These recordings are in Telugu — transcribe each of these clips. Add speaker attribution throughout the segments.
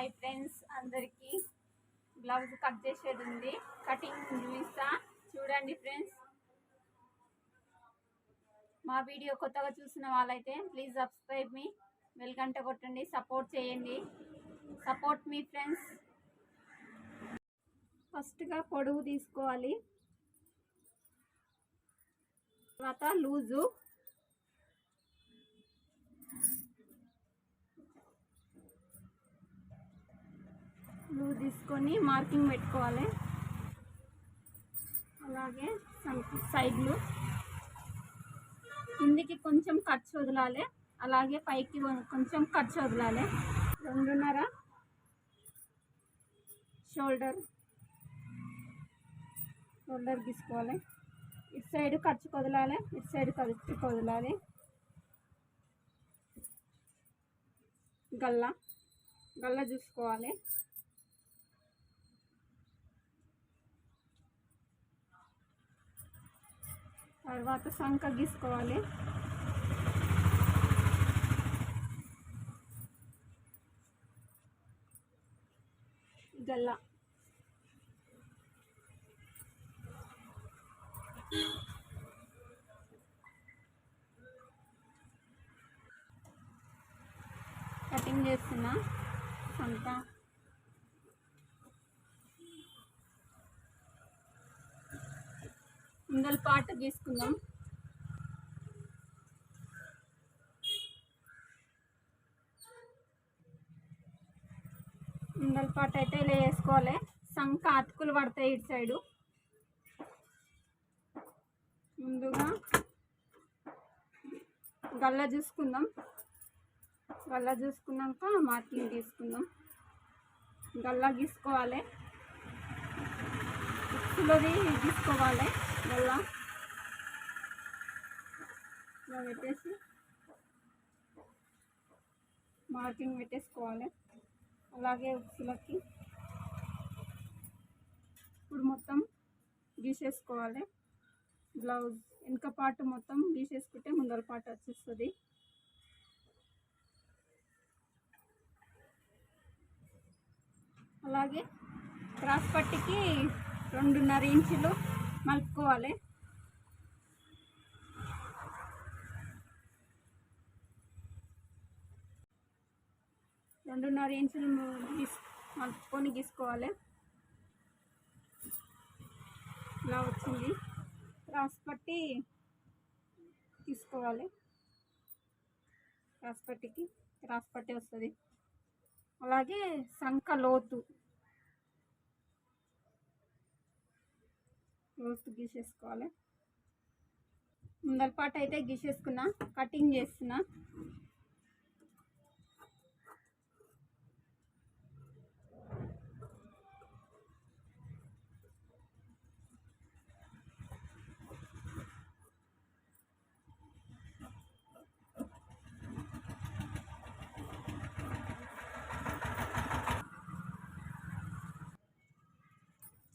Speaker 1: హాయ్ ఫ్రెండ్స్ అందరికీ. బ్లౌజ్ కట్ చేసేది ఉంది. కటింగ్ చూపిస్తా. చూడండి ఫ్రెండ్స్. మా వీడియో కొత్తగా చూసిన వాళ్ళైతే ప్లీజ్ సబ్స్క్రైబ్ మీ వెల్గంట కొట్టండి సపోర్ట్ చేయండి. సపోర్ట్ మీ ఫ్రెండ్స్. ఫస్ట్గా పొడవు తీసుకోవాలి. తర్వాత లూజు. బ్లూ తీసుకొని మార్కింగ్ పెట్టుకోవాలి. అలాగే సైడ్లు కిందికి కొంచెం ఖర్చు వదలాలి. అలాగే పైకి కొంచెం ఖర్చు వదలాలి. రెండున్నర షోల్డర్ షోల్డర్ తీసుకోవాలి ఇటు సైడ్ ఖర్చు వదలాలి. ఇటు సైడ్ ఖర్చు వదలాలి. గల్ల. గల్ల చూసుకోవాలి. తర్వాత సంక గీసుకోవాలి. గల్లా కటింగ్ చేస్తున్నా సంక. ముందల పాట తీసుకుందాం ముందల పాట అయితే ఇలా వేసుకోవాలి. సంక అతుకులు పడతాయి ఇటు సైడు. ముందుగా గల్ల చూసుకుందాం. గల్ల చూసుకున్నాక మార్కింగ్ తీసుకుందాం. గల్ల గీసుకోవాలి. ఉక్కులోది తీసుకోవాలి. మళ్ళా ఇలా పెట్టేసి మార్కింగ్ పెట్టేసుకోవాలి. అలాగే ఉప్పులకి ఇప్పుడు మొత్తం గీసేసుకోవాలి. బ్లౌజ్ వెనుక పార్ట్ మొత్తం గీసేసుకుంటే ముందర పార్ట్ వచ్చేస్తుంది. అలాగే క్రాస్ పట్టికి రెండున్నర ఇంచులు మలుపుకోవాలి. రెండున్నర ఇంచులు గీస్ మలుపుకొని గీసుకోవాలి. ఇలా వచ్చింది. క్రాస్ పట్టి తీసుకోవాలి. క్రాస్ పట్టికి క్రాస్ పట్టి వస్తుంది. అలాగే సంఖ లోతు లోతు గీసేసుకోవాలి. ముందర పాట అయితే గీసేసుకున్నా కటింగ్ చేస్తున్నా.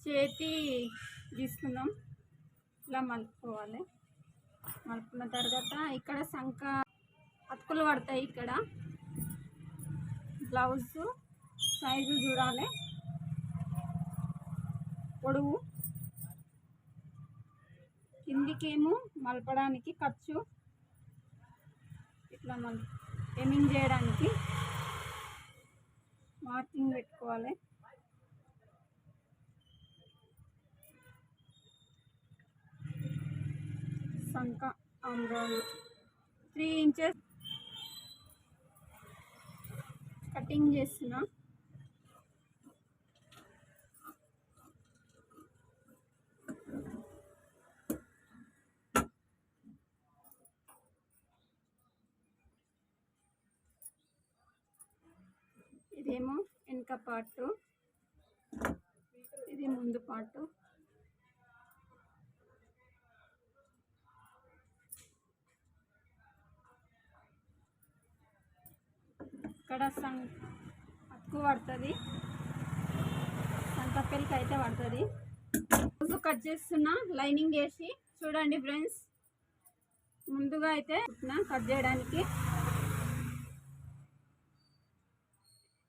Speaker 1: చేతి తీసుకుందాం. ఇలా మలుపుకోవాలి. మలుపుకున్న తర్వాత ఇక్కడ సంఖ అతుకులు పడతాయి ఇక్కడ. బ్లౌజ్ సైజు చూడాలి. పొడవు. కిందికేమో మలపడానికి ఖర్చు. ఇట్లా మల్ ఎమింగ్ చేయడానికి? మార్కింగ్ పెట్టుకోవాలి. సంక ఆమ్రాలు. త్రీ ఇంచెస్ కటింగ్ చేస్తున్నా ఇదేమో వెనుక పాటు ఇది ముందు పాటు ఇక్కడ సం అతుకు పడుతుంది. సంతపెల్లికి అయితే పడుతుంది. ముందు కట్ చేస్తున్నా లైనింగ్ వేసి. చూడండి ఫ్రెండ్స్ ముందుగా అయితే కట్ చేయడానికి.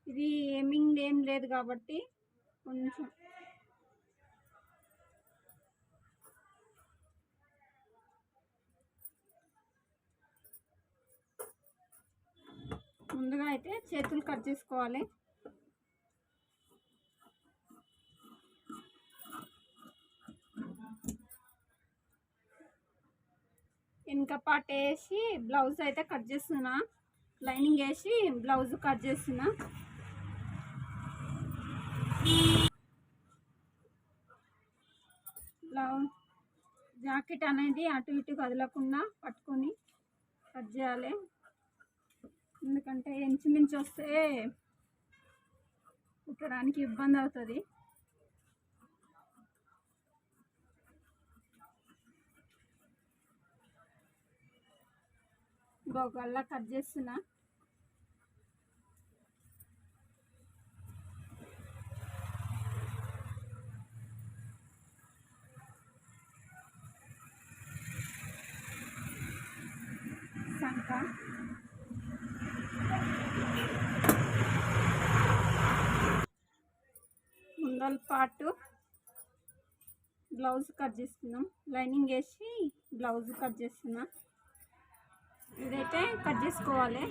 Speaker 1: ఇది ఏమింగ్ ఏం లేదు కాబట్టి కొంచెం ముందుగా అయితే చేతులు కట్ చేసుకోవాలి. వెనక పాట వేసి బ్లౌజ్ అయితే కట్ చేస్తున్నా. లైనింగ్ వేసి బ్లౌజ్ కట్ చేస్తున్నా. బ్లౌజ్ జాకెట్ అనేది అటు ఇటు కదలకుండా పట్టుకొని కట్ చేయాలి. ఎందుకంటే ఇంచుమించు వస్తే కుట్టడానికి ఇబ్బంది అవుతుంది. గోగల్లా కట్ చేస్తున్నా సంక ట్వెల్వ్ పార్ట్. బ్లౌజ్ కట్ చేస్తున్నాం. లైనింగ్ వేసి బ్లౌజ్ కట్ చేస్తున్నా. ఇదైతే కట్ చేసుకోవాలి.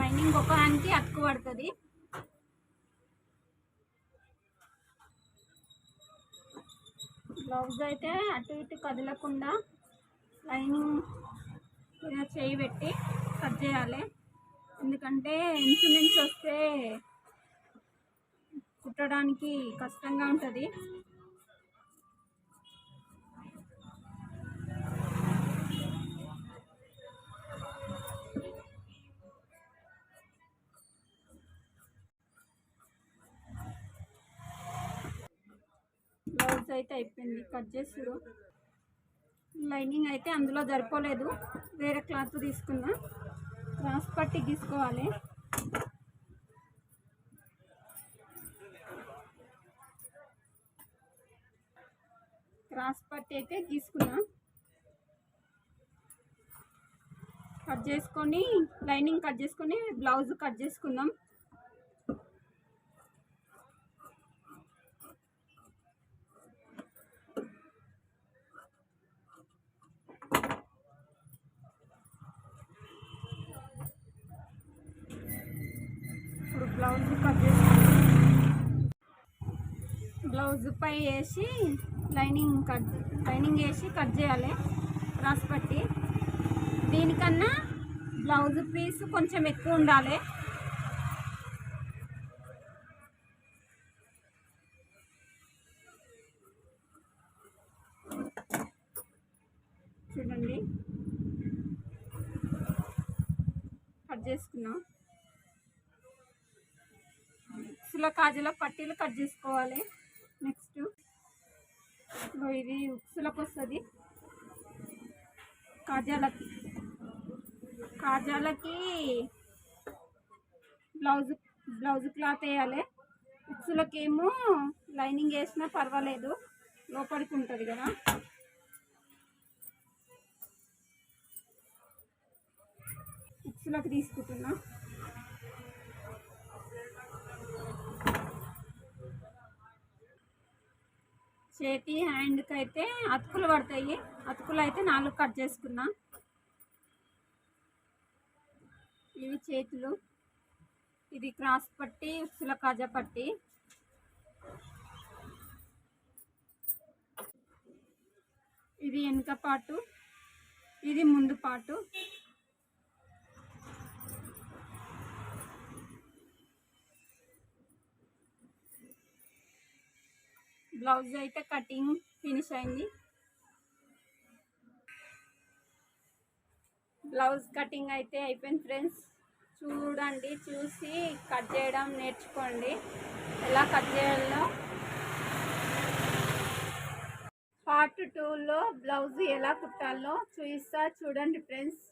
Speaker 1: లైనింగ్ ఒక హ్యాండ్కి అతుకు పడుతుంది. బ్లౌజ్ అయితే అటు ఇటు కదలకుండా లైనింగ్ చేయి పెట్టి కట్ చేయాలి. ఎందుకంటే ఇన్సులిన్స్ వస్తే కుట్టడానికి కష్టంగా ఉంటుంది. బ్లౌజ్ అయితే అయిపోయింది. కట్ చేసుడు లైనింగ్ అయితే అందులో సరిపోలేదు. వేరే క్లాత్ తీసుకున్నా. క్రాస్ పట్టి గీసుకోవాలి క్రాస్ పట్టి అయితే తీసుకున్నా. కట్ చేసుకొని లైనింగ్ కట్ చేసుకొని బ్లౌజ్ కట్ చేసుకుందాం. ఇప్పుడు బ్లౌజ్ కట్ చేసుకుందాం. బ్లౌజ్ పై వేసి లైనింగ్ కట్ లైనింగ్ వేసి కట్ చేయాలి. క్రాస్ పట్టి. దీనికన్నా బ్లౌజ్ పీస్ కొంచెం ఎక్కువ ఉండాలి. చూడండి. కట్ చేసుకున్నాం. ఉక్సుల కాజుల పట్టీలు కట్ చేసుకోవాలి. నెక్స్ట్. ఇది ఉక్సులకు వస్తుంది కాజాలకి కాజాలకి బ్లౌజ్ బ్లౌజ్ క్లాత్ వేయాలి. ఉక్సులకేమో లైనింగ్ వేసినా పర్వాలేదు. లోపలికి ఉంటుంది కదా. ఉక్సులకు తీసుకుంటున్నా. చేతి హ్యాండ్కి అయితే అతుకులు పడతాయి. అతుకులు అయితే నాలుగు కట్ చేసుకున్నా. ఇవి చేతులు. ఇది క్రాస్ పట్టి ఉసుల పట్టి. ఇది వెనుక పాటు ఇది ముందు పాటు. బ్లౌజ్ అయితే కటింగ్ ఫినిష్ అయింది. బ్లౌజ్ కటింగ్ అయితే అయిపోయింది ఫ్రెండ్స్. చూడండి చూసి కట్ చేయడం నేర్చుకోండి. ఎలా కట్ చేయాలో. పార్ట్ టూలో బ్లౌజ్ ఎలా కుట్టాలో చూపిస్తా చూడండి ఫ్రెండ్స్.